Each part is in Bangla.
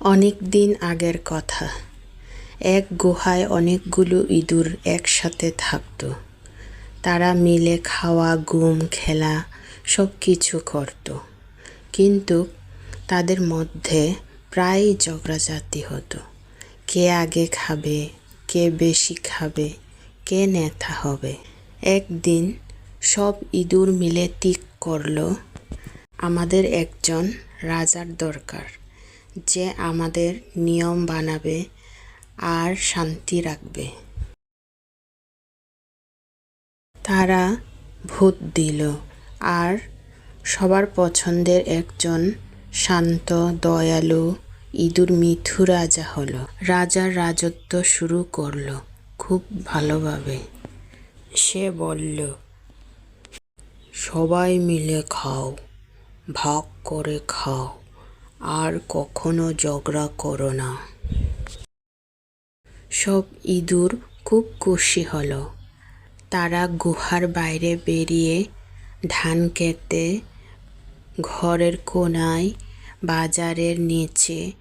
অনেক দিন আগের কথা। এক গুহায় অনেকগুলো ইঁদুর একসাথে থাকত। তারা মিলে খাওয়া, ঘুম, খেলা সব কিছু করত। কিন্তু তাদের মধ্যে প্রায়ই ঝগড়াঝাটি হতো। কে আগে খাবে, কে বেশি খাবে, কে নেতা হবে। একদিন সব ইঁদুর মিলে ঠিক করল, আমাদের একজন রাজার দরকার। যে আমাদের নিয়ম বানাবে আর শান্তি রাখবে। তারা ভোট দিল আর সবার পছন্দের একজন শান্ত, দয়ালু, ইঁদুর মিথু রাজা হলো। রাজার রাজত্ব শুরু করল খুব ভালোভাবে। সে বলল, সবাই মিলে খাও, ভাগ করে খাও। আর কখনো ঝগড়া করো না। সব ইঁদুর খুব খুশি হলো। তারা গুহার বাইরে বেরিয়ে ধান খেতে ঘরের কোনায় বাজারের নিচে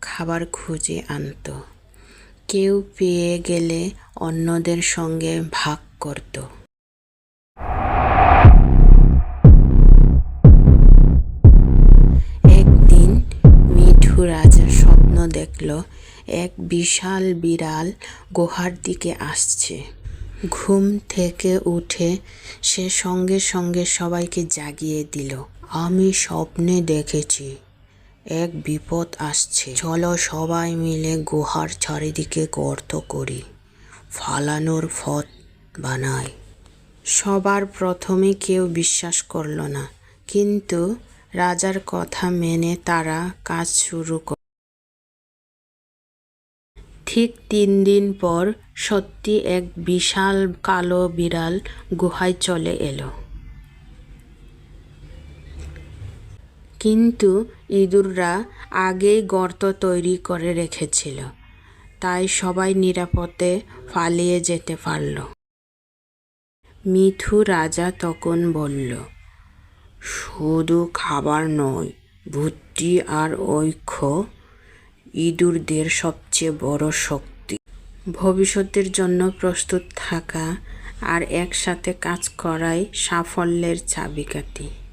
খাবার খুঁজে আনত। কেউ পেয়ে গেলে অন্যদের সঙ্গে ভাগ করত। দেখল এক বিশাল বিড়াল গুহার দিকে আসছে। ঘুম থেকে উঠে সে সঙ্গে সঙ্গে সবাইকে জাগিয়ে দিল। আমি স্বপ্নে দেখেছি, এক বিপদ আসছে। চলো সবাই মিলে গুহার চারিদিকে গর্ত করি, ফালানোর পথ বানাই। সবার প্রথমে কেউ বিশ্বাস করল না, কিন্তু রাজার কথা মেনে তারা কাজ শুরু করে ঠিক তিন দিন পর সত্যি এক বিশাল কালো বিড়াল গুহায় চলে এলো। কিন্তু ইঁদুররা আগেই গর্ত তৈরি করে রেখেছিল। তাই সবাই নিরাপদে পালিয়ে যেতে পারল। মিঠু রাজা তখন বলল, শুধু খাবার নয়, বুদ্ধি আর ঐক্য ইঁদুরদের সবচেয়ে বড় শক্তি। ভবিষ্যতের জন্য প্রস্তুত থাকা আর একসাথে কাজ করাই সাফল্যের চাবিকাঠি।